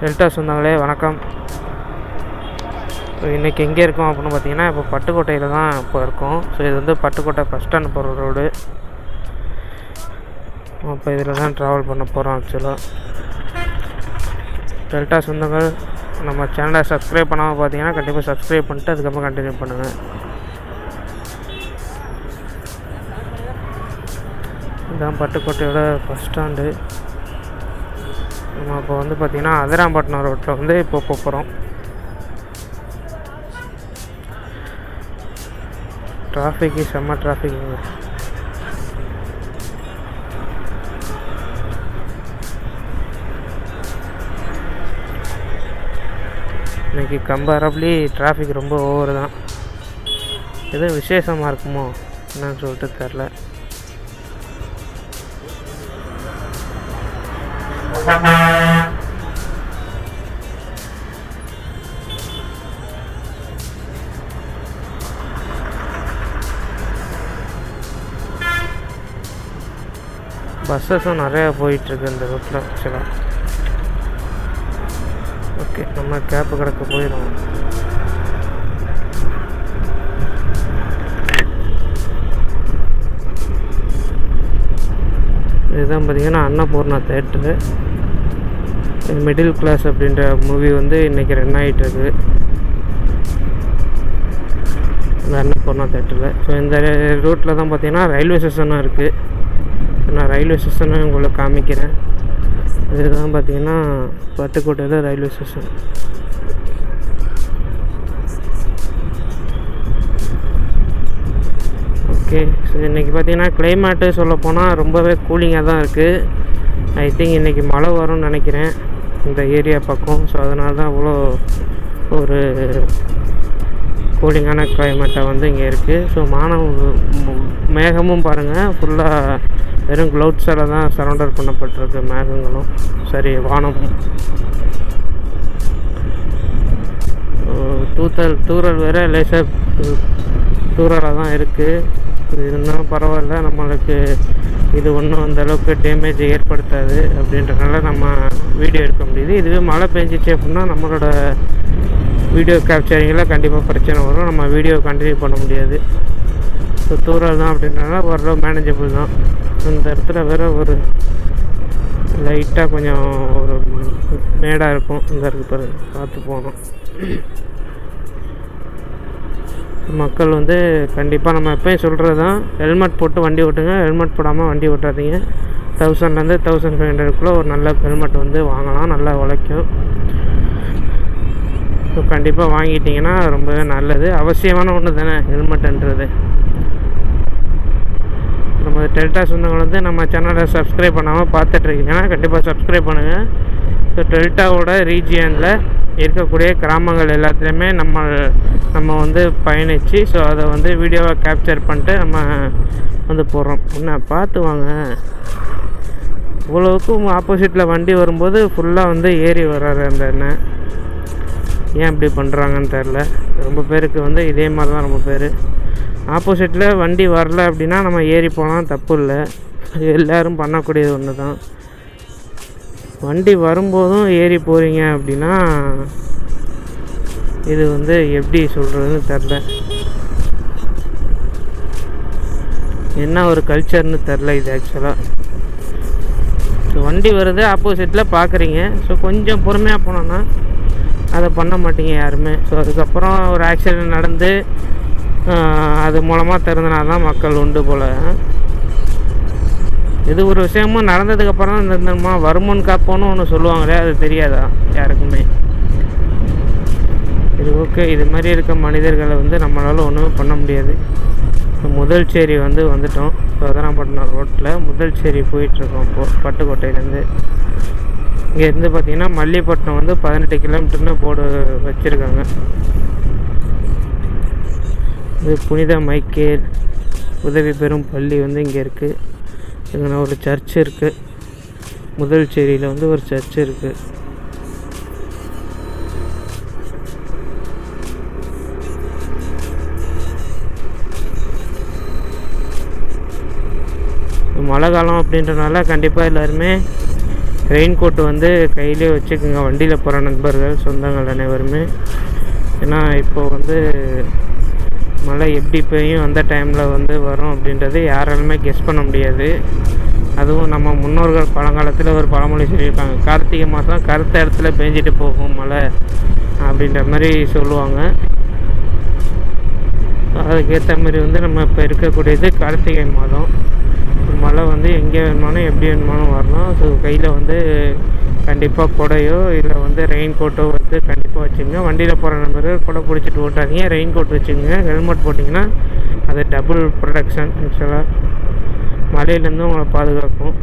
Delta சொந்தங்களே வணக்கம். So இன்றைக்கி எங்கே இருக்கோம் அப்படின்னு பார்த்தீங்கன்னா இப்போ பட்டுக்கோட்டையில் தான் இப்போ இருக்கோம். ஸோ இது வந்து பட்டுக்கோட்டை பஸ் ஸ்டாண்ட் போகிற ரோடு இப்போ இதில் தான் ட்ராவல் பண்ண போகிறோம் ஆக்சுவலாக டெல்டா சொந்தங்கள் நம்ம சேனலை சப்ஸ்கிரைப் பண்ணாமல் பார்த்தீங்கன்னா கண்டிப்பாக சப்ஸ்கிரைப் பண்ணிட்டு அதுக்கப்புறம் கண்டினியூ பண்ணுங்கள் இதுதான் பட்டுக்கோட்டையோட பஸ் ஸ்டாண்டு நம்ம இப்போ வந்து பார்த்திங்கன்னா அதிராம்பட்டினம் ரோட்டில் வந்து இப்போ போகிறோம். டிராஃபிக்கு செம்ம டிராஃபிக்குங்க இன்னைக்கு கம்பேரபிளி டிராஃபிக் ரொம்ப ஓவர் தான். எதுவும் விசேஷமாக இருக்குமோ என்னன்னு சொல்லிட்டு தெரில. பஸ்ஸஸும் நிறையா போயிட்டுருக்கு இந்த ரூட்டில் ஆக்சுவலாக ஓகே நம்ம கேப்பு கிடக்க போயிடும் இதுதான் பார்த்தீங்கன்னா அன்னபூர்ணா தேட்டரு மிடில் கிளாஸ் அப்படின்ற மூவி வந்து இன்றைக்கி ரன் ஆகிட்டுருக்கு இந்த அன்னபூர்ணா தேட்டரில் ஸோ இந்த ரூட்டில் தான் பார்த்தீங்கன்னா ரயில்வே ஸ்டேஷனும் இருக்குது நான் ரயில்வே ஸ்டேஷனும் உங்களுக்கு காமிக்கிறேன். இதுதான் பார்த்தீங்கன்னா பட்டுக்கோட்டையில் ரயில்வே ஸ்டேஷன் ஓகே ஸோ இன்றைக்கி பார்த்தீங்கன்னா கிளைமேட்டு சொல்லப்போனால் ரொம்பவே கூலிங்காக தான் இருக்குது ஐ திங்க் இன்றைக்கி மழை வரும்னு நினைக்கிறேன் இந்த ஏரியா பக்கம். ஸோ அதனால தான் அவ்வளோ ஒரு கூலிங்கான கிளைமேட்டாக வந்து இங்கே இருக்குது ஸோ மானம் மேகமும் பாருங்கள் ஃபுல்லாக வெறும் க்ளவுட்ஸால் தான் சரௌண்டர் பண்ணப்பட்டிருக்கு மேகங்களும். சரி வானமும் தூத்தல் தூரல் வேறு லேசாக தூரலாக தான் இருக்குது இருந்தாலும் பரவாயில்ல. நம்மளுக்கு இது ஒன்றும் அந்தளவுக்கு டேமேஜ் ஏற்படுத்தாது அப்படின்றனால நம்ம வீடியோ எடுக்க முடியுது. இதுவே மழை பெஞ்சிச்சு அப்படின்னா நம்மளோட வீடியோ கேப்சரிங்கில் கண்டிப்பாக பிரச்சனை வரும். நம்ம வீடியோ கண்டினியூ பண்ண முடியாது. ஸோ தூரல் தான் அப்படின்றனால ஓரளவு மேனேஜபிள் தான். அந்த இடத்துல வேற ஒரு லைட்டாக கொஞ்சம் ஒரு மேடாக இருக்கும். இந்த இருக்கு பாருங்க பார்த்து போகணும். மக்கள் வந்து கண்டிப்பாக நம்ம எப்பயும் சொல்கிறது தான் ஹெல்மெட் போட்டு வண்டி ஓட்டுங்க. ஹெல்மெட் போடாமல் வண்டி ஓட்டாதீங்க. தௌசண்ட்லேருந்து தௌசண்ட் ஃபைவ் ஹண்ட்ரடுக்குள்ளே ஒரு நல்ல ஹெல்மெட் வந்து வாங்கலாம். நல்லா உழைக்கும். ஸோ கண்டிப்பாக வாங்கிட்டிங்கன்னா ரொம்பவே நல்லது. அவசியமான ஒன்று தானே ஹெல்மெட்டுன்றது நம்ம டெல்டா சொந்தங்கள் வந்து நம்ம சேனலை சப்ஸ்கிரைப் பண்ணாமல் பார்த்துட்ருக்கீங்கன்னா கண்டிப்பாக சப்ஸ்கிரைப் பண்ணுங்கள் ஸோ டெல்டாவோட ரீஜியனில் இருக்கக்கூடிய கிராமங்கள் எல்லாத்துலேயுமே நம்ம நம்ம வந்து பயணித்து ஸோ அதை வந்து வீடியோவை கேப்சர் பண்ணிட்டு நம்ம வந்து போடுறோம். என்ன பார்த்து வாங்க. இவ்வளோவுக்கும் ஆப்போசிட்டில் வண்டி வரும்போது ஃபுல்லாக வந்து ஏறி வர்றாரு அந்த எண்ணெய் ஏன் இப்படி பண்ணுறாங்கன்னு தெரில ரொம்ப பேருக்கு வந்து இதே மாதிரி தான் ரொம்ப பேர். ஆப்போசிட்டில் வண்டி வரல அப்படின்னா நம்ம ஏறி போனால் தப்பு இல்லை எல்லோரும் பண்ணக்கூடியது ஒன்று தான் வண்டி வரும்போதும் ஏறி போகிறீங்க அப்படின்னா இது வந்து எப்படி சொல்கிறதுன்னு தெரில என்ன ஒரு கல்ச்சர்னு தெரில இது ஆக்சுவலாக ஸோ வண்டி வருது ஆப்போசிட்டில் பார்க்குறீங்க ஸோ கொஞ்சம் பொறுமையாக போனோன்னா அதை பண்ண மாட்டீங்க யாருமே. ஸோ அதுக்கப்புறம் ஒரு ஆக்சிடெண்ட் நடந்து அது மூலமாக தெரிஞ்சனா தான் மக்கள் உண்டு போல். இது ஒரு விஷயமும் நடந்ததுக்கப்புறம் தான் தெரிஞ்சமா வருமுன் காப்போன்னு ஒன்று சொல்லுவாங்களே அது தெரியாதா? யாருக்குமே. இது ஓகே இது மாதிரி இருக்க மனிதர்களை வந்து நம்மளால் ஒன்றுமே பண்ண முடியாது. முதல் சேரி வந்து வந்துட்டோம். சோதனாப்பட்டினம் ரோட்டில் முதல் சேரி போயிட்டுருக்கோம் இப்போது பட்டுக்கோட்டையிலேருந்து. இங்கேருந்து பார்த்திங்கன்னா மல்லிப்பட்டினம் வந்து பதினெட்டு கிலோமீட்டர்னு போர்டு வச்சுருக்காங்க. இது புனித மைக்கேல் உதவி பெறும் பள்ளி வந்து இங்கே இருக்குது இங்கே ஒரு சர்ச் இருக்குது முதல் சேரியில் வந்து ஒரு சர்ச் இருக்குது மழை காலம் அப்படின்றனால கண்டிப்பாக எல்லாருமே ரெயின் கோட் வந்து கையிலே வச்சுக்கோங்க. வண்டியில் போகிற நண்பர்கள் சொந்தங்கள் அனைவருமே. ஏன்னா இப்போ வந்து மழை எப்படி பெய்யும் அந்த டைமில் வந்து வரும் அப்படின்றது யாராலுமே கெஸ் பண்ண முடியாது. அதுவும் நம்ம முன்னோர்கள் பழங்காலத்தில் ஒரு பழமொழி சொல்லியிருக்காங்க கார்த்திகை மாதம் கருத்த இடத்துல பெஞ்சிட்டு போகும் மழை அப்படின்ற மாதிரி சொல்லுவாங்க. அதுக்கேற்ற மாதிரி வந்து நம்ம இப்போ இருக்கக்கூடியது கார்த்திகை மாதம். மழை வந்து எங்கே வேணுமானோ எப்படி வேணுமானும் வரலாம். ஸோ கையில் வந்து கண்டிப்பாக குடையோ இல்லை வந்து ரெயின் கோட்டோ வந்து கண்டிப்பாக வச்சுங்க வண்டியில் போகிற நண்பர்கள் குடை பிடிச்சிட்டு ஓட்டாதீங்க. ரெயின் கோட் வச்சுங்க ஹெல்மெட் போட்டிங்கன்னா அது டபுள் ப்ரொடெக்ஷன் ஆக்சுவலாக மழையிலேருந்து உங்களை பாதுகாக்கும்.